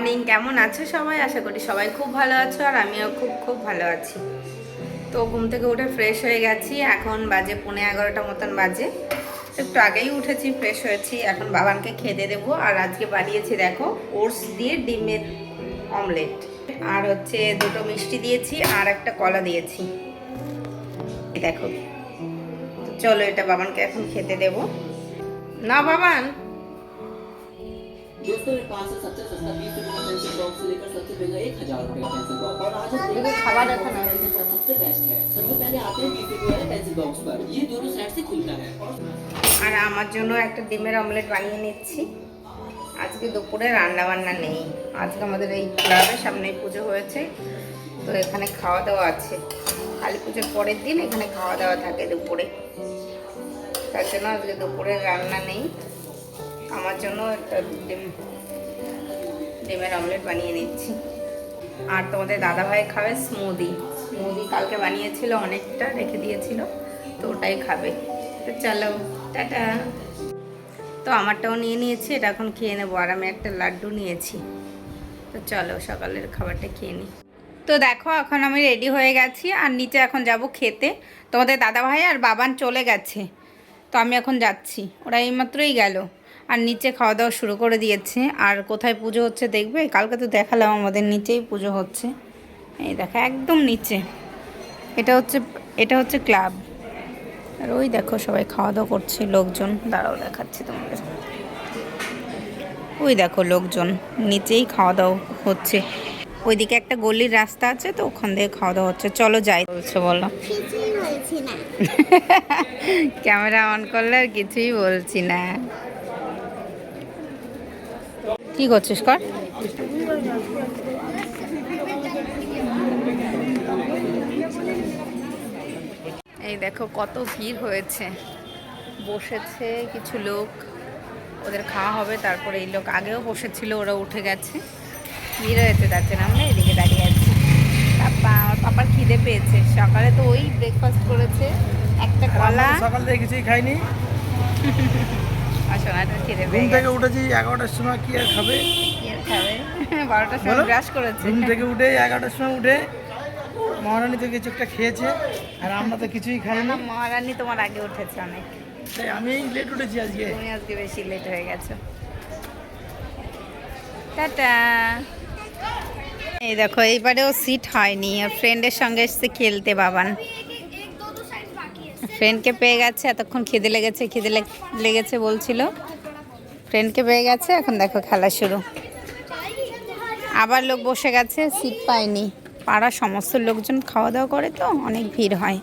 Morning কেমন আছো সবাই? আশা করি সবাই খুব ভালো আছো আর আমিও খুব খুব ভালো আছি। তো ঘুম থেকে উঠে ফ্রেশ হয়ে গেছি। এখন বাজে পৌনে এগারোটা মতন বাজে। একটু আগেই উঠেছি ফ্রেশ হয়েছি। এখন বাবানকে খেতে দেবো আর আজকে বানিয়েছি, দেখো, ওটস দিয়ে ডিমের অমলেট আর হচ্ছে দুটো মিষ্টি দিয়েছি আর একটা কলা দিয়েছি। দেখো। চলো এটা বাবানকে এখন খেতে দেবো। না বাবান! दोस्तों मेरे पास है सबसे सस्ता बीस रुपए का पेंसिल बॉक्स से लेकर सबसे महंगा एक हजार रुपए का पेंसिल बॉक्स और आज हम देखो, खावा रखा ना। पेंसिल बॉक्स सबसे बेस्ट है सबसे पहले आते हैं बीस रुपए वाले पेंसिल बॉक्स पर ये दोनों साइड से खुलता है और আর আমার জন্য একটা ডিমের অমলেট বানিয়ে নিচ্ছি আজকে দুপুরে রান্না বান্না নেই আজকে আমাদের এই ক্লাবের সামনে পুজো হয়েছে তো এখানে খাওয়া দাওয়া আছে কালী পুজোর পরের দিন এখানে খাওয়া দাওয়া থাকে দুপুরে তার জন্য আজকে দুপুরে রান্না নেই আমার জন্য একটা ডিম, ডিমের অমলেট বানিয়ে নিচ্ছি। আর তোমাদের দাদাভাই খাবে স্মুদি স্মুদি কালকে বানিয়েছিল, অনেকটা রেখে দিয়েছিল, তো ওটাই খাবে। তো চলো, টাটা। তো আমারটাও নিয়ে নিয়েছি, এটা এখন খেয়ে নেব। আর আমি একটা লাড্ডু নিয়েছি। তো চলো, সকালের খাবারটা খেয়ে নিই তো দেখো, এখন আমি রেডি হয়ে গেছি, আর নিচে এখন যাব খেতে। তোমাদের দাদাভাই আর বাবান চলে গেছে, তো আমি এখন যাচ্ছি। ওরা এইমাত্রই গেল। আর নিচে খাওয়া দাওয়া শুরু করে দিয়েছে। আর কোথায় পুজো হচ্ছে দেখবে? কালকে তো দেখালাম আমাদের নিচেই পুজো হচ্ছে। এই দেখো একদম নিচে। এটা হচ্ছে এটা হচ্ছে ক্লাব। আর ওই দেখো সবাই খাওয়া দাওয়া করছে লোকজন। দাঁড়াও দেখাচ্ছি তোমাদের। ওই দেখো লোকজন নিচেই খাওয়া দাওয়া হচ্ছে। ওইদিকে একটা গলির রাস্তা আছে তো ওখান থেকে খাওয়া দাওয়া হচ্ছে। চলো যাই। বলছো বলো। ক্যামেরা অন করলে আর কিছুই বলছি না। কি করছিস কর? এই দেখো কত ভিড় হয়েছে। বসেছে কিছু লোক ওদের খাওয়া হবে তারপরে এই লোক আগেও বসেছিল ওরা উঠে গেছে। ভিড় হয়েছে তার জন্য আমরা এদিকে দাঁড়িয়ে আছি। পাপা আমার পাপার খিদে পেয়েছে। সকালে তো ওই ব্রেকফাস্ট করেছে একটা কলা। সকাল থেকে কিছুই খাইনি। আর সোনাটার খিদে ঘুম থেকে উঠেছি এগারোটার সময় কি আর খাবে? কি আর খাবে? বারোটার সময় ব্রাশ করেছে। ঘুম থেকে উঠে এগারোটার সময় উঠে মহারানী তো কিছু একটা খেয়েছে আর আমরা তো কিছুই খাইনি। আমার মহারানী তোমার আগে উঠেছে অনেক। তাই আমি লেট উঠেছি আজকে। তুমি আজকে বেশি লেট হয়ে গেছো। টাটা। এই দেখো এইবারেও সিট হয়নি আর ফ্রেন্ডের সঙ্গে এসছে খেলতে বাবান। ফ্রেন্ডকে পেয়ে গেছে, এতক্ষণ খিদে লেগেছে, খিদে লেগ- লেগেছে বলছিল। ফ্রেন্ডকে পেয়ে গেছে, এখন দেখো খেলা শুরু। আবার লোক বসে গেছে সিট পায়নি। পাড়া সমস্ত লোকজন খাওয়া দাওয়া করে তো, অনেক ভিড় হয়।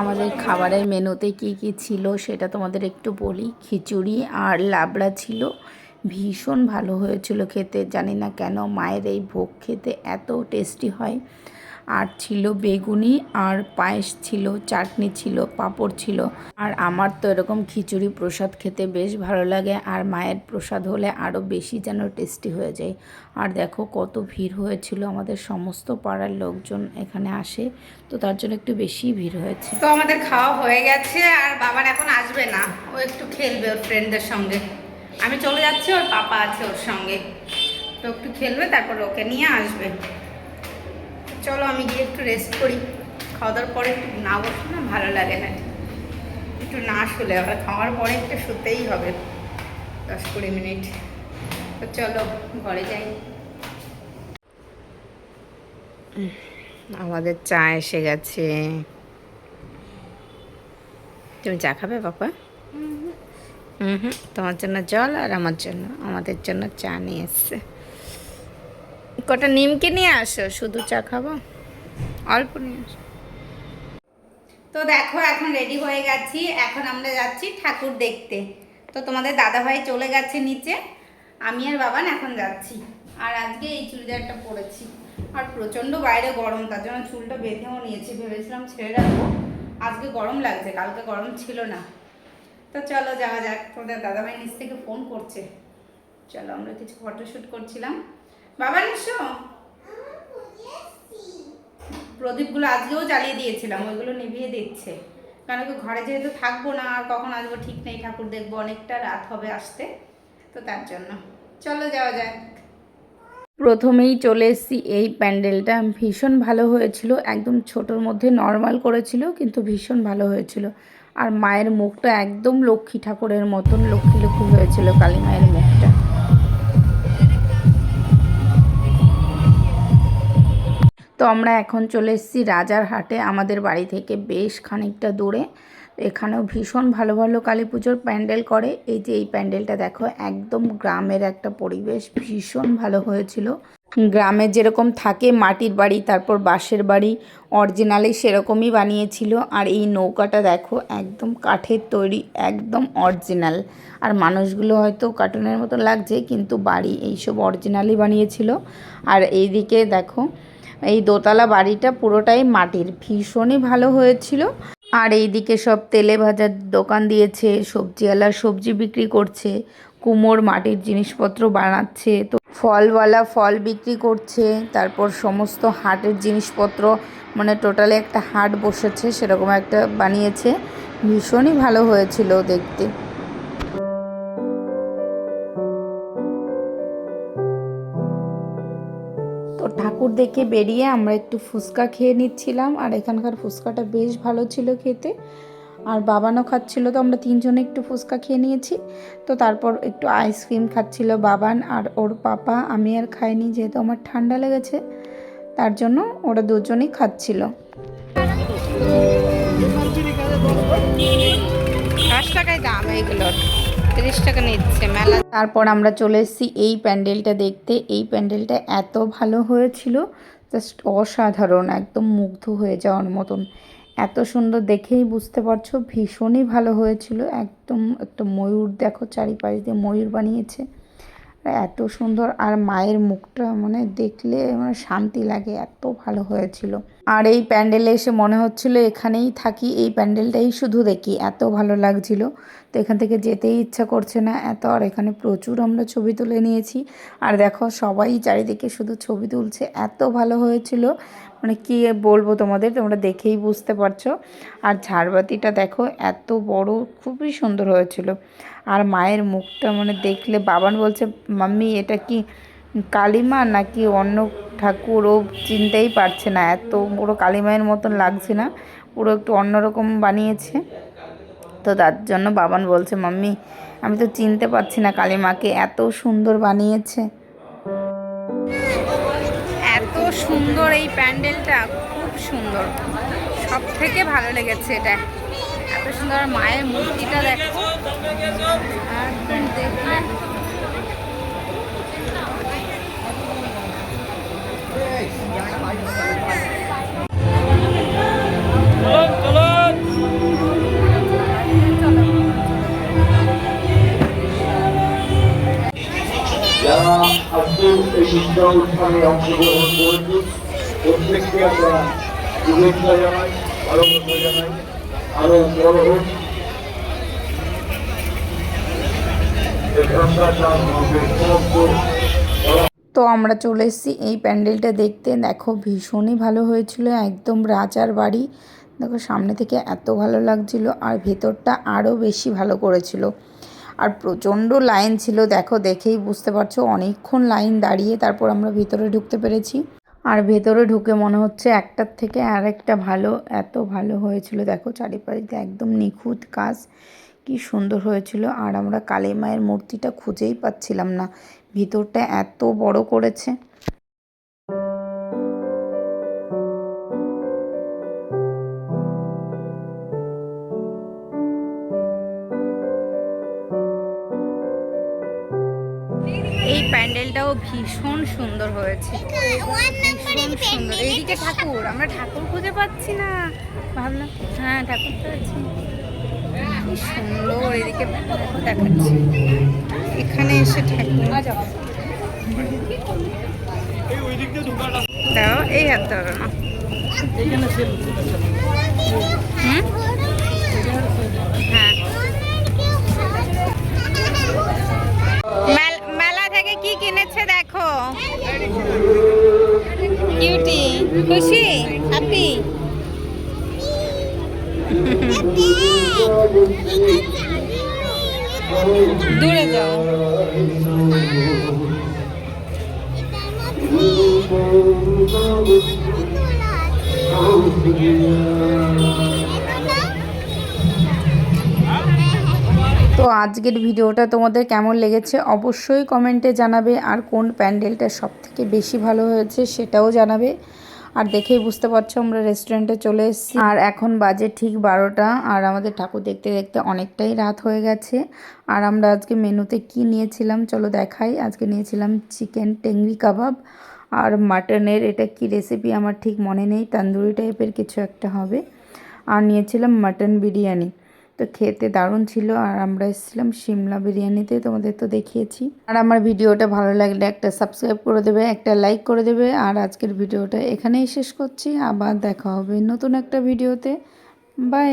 আমাদের খাবারের মেনুতে কি কি ছিল সেটা তোমাদের একটু বলি। খিচুড়ি আর লাবড়া ছিল। ভীষণ ভালো হয়েছিল খেতে। জানি না কেন মায়ের এই ভোগ খেতে এত টেস্টি হয়। আর ছিল বেগুনি, আর পায়েস ছিল, চাটনি ছিল, পাঁপড় ছিল। আর আমার তো এরকম খিচুড়ি প্রসাদ খেতে বেশ ভালো লাগে, আর মায়ের প্রসাদ হলে আরও বেশি যেন টেস্টি হয়ে যায়। আর দেখো কত ভিড় হয়েছিল, আমাদের সমস্ত পাড়ার লোকজন এখানে আসে, তো তার জন্য একটু বেশি ভিড় হয়েছে। তো আমাদের খাওয়া হয়ে গেছে, আর বাবার এখন আসবে না, ও একটু খেলবে ওর ফ্রেন্ডদের সঙ্গে। আমি চলে যাচ্ছি, ওর পাপা আছে ওর সঙ্গে। তো একটু খেলবে, তারপর ওকে নিয়ে আসবে। চলো আমি গিয়ে একটু রেস্ট করি। খাওয়া দাওয়ার পরে একটু না বসলে না ভালো লাগে না। একটু না শুলে আবার খাওয়ার পরে একটু শুতেই হবে। দশ কুড়ি মিনিট। তো চলো ঘরে যাই। আমাদের চা এসে গেছে। তুমি চা খাবে বাবা? হুম হুম। তোমার জন্য জল আর আমার জন্য আমাদের জন্য চা নিয়ে এসছে। কটা নিমকে নিয়ে আসো? শুধু চা খাব? অল্প নিয়ে আসো। তো দেখো, এখন রেডি হয়ে গেছি। এখন আমরা যাচ্ছি ঠাকুর দেখতে। তো তোমাদের দাদাভাই চলে গেছে নিচে। আমি আর বাবান এখন যাচ্ছি। আর আজকে এই চুড়িদারটা পরেছি। আর প্রচণ্ড বাইরে গরম, তার জন্য চুলটা বেঁধেও নিয়েছি। ভেবেছিলাম ছেড়ে রাখব। আজকে গরম লাগছে, কালকে গরম ছিল না। তো চলো যাওয়া যাক। তোমাদের দাদাভাই নিচ থেকে ফোন করছে। চলো, আমরা কিছু ফটোশ্যুট করছিলাম। বাবা নিশো প্রদীপগুলো আজকেও জ্বালিয়ে দিয়েছিলাম, ওইগুলো নিভিয়ে দিচ্ছে। কারণ কি ঘরে যেহেতু থাকব না, আর কখন আসব ঠিক নেই, ঠাকুর দেখব, অনেকটা রাত হবে আসতে, তো তার জন্য। চলো যাওয়া যাক। প্রথমেই চলে এসেছি এই প্যান্ডেলটা। ভীষণ ভালো হয়েছিল, একদম ছোটোর মধ্যে নর্মাল করেছিল, কিন্তু ভীষণ ভালো হয়েছিল। আর মায়ের মুখটা একদম লক্ষ্মী ঠাকুরের মতন লক্ষ্মী লক্ষ্মী হয়েছিল, কালী মায়ের মুখটা তো আমরা এখন চলে এসেছি রাজার হাটে, আমাদের বাড়ি থেকে বেশ খানিকটা দূরে। এখানেও ভীষণ ভালো ভালো কালী পুজোর প্যান্ডেল করে। এই যে এই প্যান্ডেলটা দেখো, একদম গ্রামের একটা পরিবেশ, ভীষণ ভালো হয়েছিল। গ্রামে যেরকম থাকে মাটির বাড়ি, তারপর বাঁশের বাড়ি, অরিজিনালি সেরকমই বানিয়েছিল। আর এই নৌকাটা দেখো, একদম কাঠের তৈরি, একদম অরিজিনাল। আর মানুষগুলো হয়তো কার্টুনের মতো লাগছে, কিন্তু বাড়ি এইসব অরিজিনালি বানিয়েছিল। আর এইদিকে দেখো এই দোতলা বাড়িটা পুরোটাই মাটির, ভীষণই ভালো হয়েছিল। আর এইদিকে সব তেলে ভাজার দোকান দিয়েছে, সবজিওয়ালা সবজি বিক্রি করছে, কুমোর মাটির জিনিসপত্র বানাচ্ছে, তো ফলওয়ালা ফল বিক্রি করছে, তারপর সমস্ত হাটের জিনিসপত্র মানে টোটালি একটা হাট বসেছে, সেরকম একটা বানিয়েছে। ভীষণই ভালো হয়েছিল দেখতে। ঠাকুর দেখে বেরিয়ে আমরা একটু ফুচকা খেয়ে নিচ্ছিলাম, আর এখানকার ফুচকাটা বেশ ভালো ছিল খেতে। আর বাবানও খাচ্ছিল, তো আমরা তিনজনে একটু ফুচকা খেয়ে নিয়েছি। তো তারপর একটু আইসক্রিম খাচ্ছিল বাবান আর ওর পাপা, আমি আর খাইনি যেহেতু আমার ঠান্ডা লেগেছে, তার জন্য ওরা দুজনেই খাচ্ছিল। টাকায় দাম এইগুলোর তিরিশ টাকা নিচ্ছে, মেলা। তারপর আমরা চলে এসেছি এই প্যান্ডেলটা দেখতে। এই প্যান্ডেলটা এত ভালো হয়েছিল, জাস্ট অসাধারণ, একদম মুগ্ধ হয়ে যাওয়ার মতন। এত সুন্দর দেখেই বুঝতে পারছ, ভীষণই ভালো হয়েছিল। একদম একটা ময়ূর, দেখো চারিপাশ দিয়ে ময়ূর বানিয়েছে। এত সুন্দর আর মায়ের মুখটা মানে দেখলে মানে শান্তি লাগে, এত ভালো হয়েছিল। আর এই প্যান্ডেলে এসে মনে হচ্ছিল এখানেই থাকি, এই প্যান্ডেলটাই শুধু দেখি, এত ভালো লাগছিল। তো এখান থেকে যেতেই ইচ্ছা করছে না, এত আর এখানে প্রচুর আমরা ছবি তুলে নিয়েছি। আর দেখো সবাই চারিদিকে শুধু ছবি তুলছে, এত ভালো হয়েছিল। মানে কি বলব তোমাদের? তোমরা দেখেই বুঝতে পারছ। আর ঝাড়বাতিটা দেখো, এত বড়, খুবই সুন্দর হয়েছিল। আর মায়ের মুখটা মানে দেখলে বাবান বলছে, মাম্মি, এটা কি কালিমা নাকি অন্য ঠাকুর? ও চিনতেই পারছে না, এত বড় কালী মায়ের মতন লাগছে না। পুরো একটু অন্যরকম বানিয়েছে। তো তার জন্য বাবান বলছে, মাম্মি, আমি তো চিনতে পারছি না কালী মাকে এত সুন্দর বানিয়েছে। সুন্দর এই প্যান্ডেলটা, খুব সুন্দর। সব থেকে ভালো লেগেছে এটা। এত সুন্দর মায়ের মূর্তিটা দেখো। আর দেখলে? তো আমরা চলে এসেছি এই প্যান্ডেলটা দেখতে। দেখো ভীষণই ভালো হয়েছিল, একদম রাজার বাড়ি। দেখো সামনে থেকে এত ভালো লাগছিল আর ভেতরটা আরও বেশি ভালো করেছিল। আর প্রচণ্ড লাইন ছিল, দেখো, দেখেই বুঝতে পারছ, অনেকক্ষণ লাইন দাঁড়িয়ে তারপর আমরা ভিতরে ঢুকতে পেরেছি। আর ভেতরে ঢুকে মনে হচ্ছে একটার থেকে আর একটা ভালো, এত ভালো হয়েছিল। দেখো চারিপাশে একদম নিখুঁত কাজ, কি সুন্দর হয়েছিল। আর আমরা কালী মায়ের মূর্তিটা খুঁজেই পাচ্ছিলাম না, ভিতরটা এত বড় করেছে। এই প্যান্ডেলটাও ভীষণ সুন্দর হয়েছে। ভীষণ সুন্দর। এইদিকে ঠাকুর আমরা ঠাকুর খুঁজে পাচ্ছি না। ভাবলাম হ্যাঁ ঠাকুর তো আছে। সুন্দর এদিকে দেখাচ্ছি। এখানে এসে ঠাকুর। দাও এই হাত ধরো। না হুম হ্যাঁ মেল- মেলা থেকে কি কিনেছে দেখো কিউটি খুশি হ্যাপি দূরে যাও। তো আজকের ভিডিওটা তোমাদের কেমন লেগেছে অবশ্যই কমেন্টে জানাবে। আর কোন প্যান্ডেলটা সব থেকে বেশি ভালো হয়েছে সেটাও জানাবে। আর দেখেই বুঝতে পারছ আমরা রেস্টুরেন্টে চলে এসেছি। আর এখন বাজে ঠিক বারোটা। আর আমাদের ঠাকুর দেখতে দেখতে অনেকটাই রাত হয়ে গেছে। আর আমরা আজকে মেনুতে কি নিয়েছিলাম চলো দেখাই। আজকে নিয়েছিলাম চিকেন টেংরি কাবাব। আর মাটনের এটা কি রেসিপি আমার ঠিক মনে নেই। তান্দুরি টাইপের কিছু একটা হবে। আর নিয়েছিলাম মাটন বিরিয়ানি। তো খেতে দারুণ ছিল আর আমরা এসেছিলাম সিমলা বিরিয়ানিতে, তোমাদের তো দেখিয়েছি। আর আমার ভিডিওটা ভালো লাগলে একটা সাবস্ক্রাইব করে দেবে, একটা লাইক করে দেবে। আর আজকের ভিডিওটা এখানেই শেষ করছি, আবার দেখা হবে নতুন একটা ভিডিওতে। বাই